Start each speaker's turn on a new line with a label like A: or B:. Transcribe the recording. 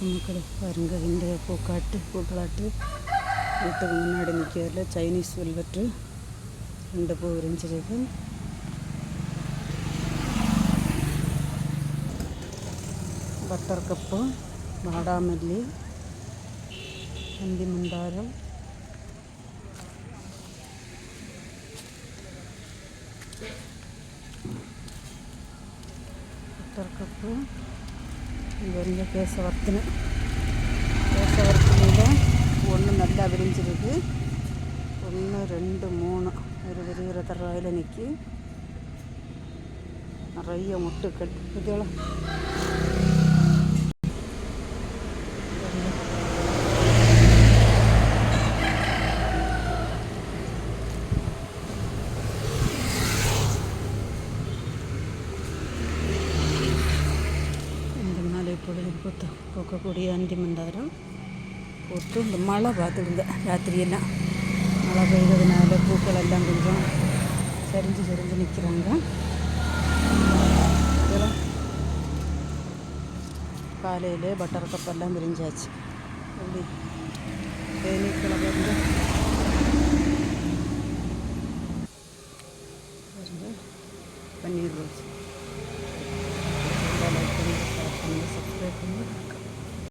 A: வணக்கம் மக்களே. பாருங்க இந்த பூக்காட்டு பூக்களாட்டு வீட்டுக்கு முன்னாடி நிற்கிறதுல சைனீஸ் வெல்வெட்டு ரெண்டு பூ விரிஞ்சிருக்கு பட்டர் கப்பு வாடாமல்லி அந்தி மந்தாரம். பட்டர் கப்பு இது வந்து கேசவர்த்தனை கேசவர்த்தனையில் ஒன்று நல்லா விரிஞ்சிருக்கு. ஒன்று ரெண்டு மூணு. ஒரு விரிகிற தர்றாயில் நிற்கி நிறைய முட்டுக்கள். இதெல்லாம் பூத்து பூக்கக்கூடிய அந்தி மந்தாரம் பூத்து இந்த மழை பார்த்துடுங்க ராத்திரியெல்லாம் மழை பெய்ததுனால பூக்கள் எல்லாம் கொஞ்சம் சரிஞ்சு சரிஞ்சு நிற்கிறாங்க இதெல்லாம் காலையில் பட்டர் கப்பெல்லாம் விரிஞ்சாச்சு அப்படி தேனீக்களை வந்து பன்னீர் ரோஸ்